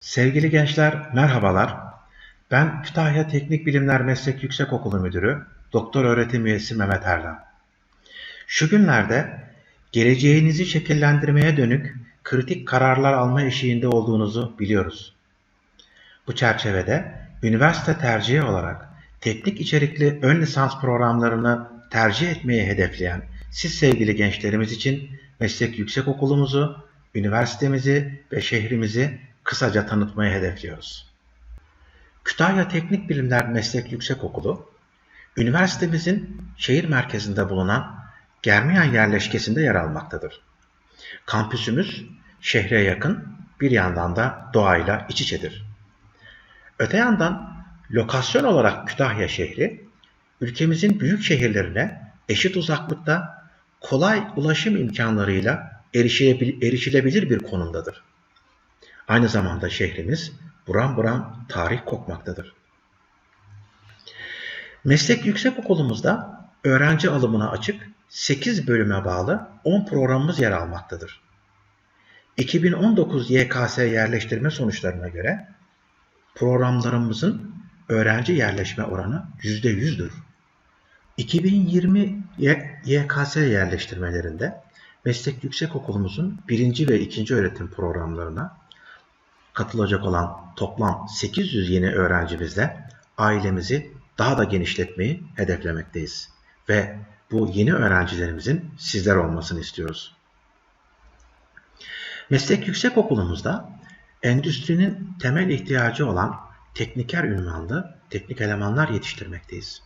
Sevgili gençler, merhabalar. Ben Kütahya Teknik Bilimler Meslek Yüksekokulu Müdürü, Doktor Öğretim Üyesi Mehmet Erdan. Şu günlerde geleceğinizi şekillendirmeye dönük kritik kararlar alma eşiğinde olduğunuzu biliyoruz. Bu çerçevede üniversite tercihi olarak teknik içerikli ön lisans programlarını tercih etmeyi hedefleyen siz sevgili gençlerimiz için meslek yüksekokulumuzu, üniversitemizi ve şehrimizi kısaca tanıtmayı hedefliyoruz. Kütahya Teknik Bilimler Meslek Yüksekokulu, üniversitemizin şehir merkezinde bulunan Germiyan yerleşkesinde yer almaktadır. Kampüsümüz şehre yakın, bir yandan da doğayla iç içedir. Öte yandan lokasyon olarak Kütahya şehri, ülkemizin büyük şehirlerine eşit uzaklıkta kolay ulaşım imkanlarıyla erişilebilir bir konumdadır. Aynı zamanda şehrimiz buram buram tarih kokmaktadır. Meslek Yüksekokulumuzda öğrenci alımına açık 8 bölüme bağlı 10 programımız yer almaktadır. 2019 YKS yerleştirme sonuçlarına göre programlarımızın öğrenci yerleşme oranı %100'dür. 2020 YKS yerleştirmelerinde Meslek Yüksekokulumuzun birinci ve ikinci öğretim programlarına katılacak olan toplam 800 yeni öğrencimizle ailemizi daha da genişletmeyi hedeflemekteyiz. Ve bu yeni öğrencilerimizin sizler olmasını istiyoruz. Meslek Yüksekokulumuzda endüstrinin temel ihtiyacı olan tekniker ünvanlı teknik elemanlar yetiştirmekteyiz.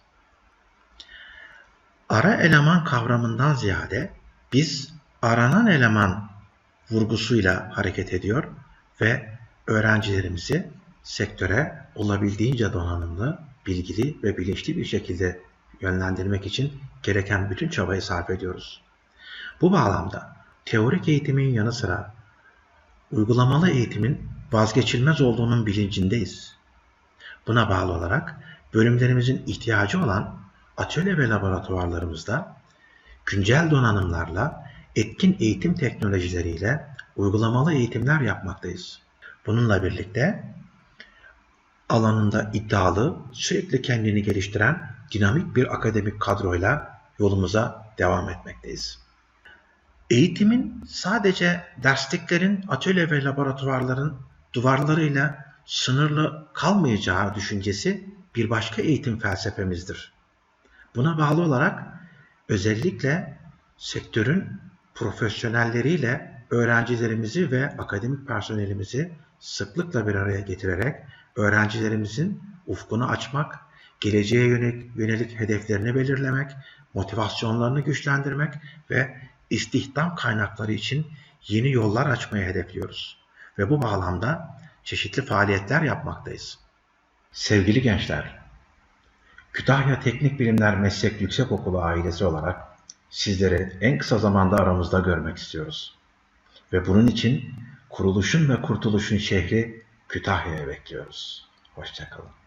Ara eleman kavramından ziyade biz aranan eleman vurgusuyla hareket ediyor ve öğrencilerimizi sektöre olabildiğince donanımlı, bilgili ve bilinçli bir şekilde yönlendirmek için gereken bütün çabayı sarf ediyoruz. Bu bağlamda teorik eğitimin yanı sıra uygulamalı eğitimin vazgeçilmez olduğunun bilincindeyiz. Buna bağlı olarak bölümlerimizin ihtiyacı olan atölye ve laboratuvarlarımızda güncel donanımlarla, etkin eğitim teknolojileriyle uygulamalı eğitimler yapmaktayız. Bununla birlikte alanında iddialı, sürekli kendini geliştiren dinamik bir akademik kadroyla yolumuza devam etmekteyiz. Eğitimin sadece dersliklerin, atölye ve laboratuvarların duvarlarıyla sınırlı kalmayacağı düşüncesi bir başka eğitim felsefemizdir. Buna bağlı olarak özellikle sektörün profesyonelleriyle öğrencilerimizi ve akademik personelimizi sıklıkla bir araya getirerek öğrencilerimizin ufkunu açmak, geleceğe yönelik, yönelik hedeflerini belirlemek, motivasyonlarını güçlendirmek ve istihdam kaynakları için yeni yollar açmayı hedefliyoruz. Ve bu bağlamda çeşitli faaliyetler yapmaktayız. Sevgili gençler, Kütahya Teknik Bilimler Meslek Yüksekokulu ailesi olarak sizleri en kısa zamanda aramızda görmek istiyoruz. Ve bunun için kuruluşun ve kurtuluşun şehri Kütahya'ya bekliyoruz. Hoşçakalın.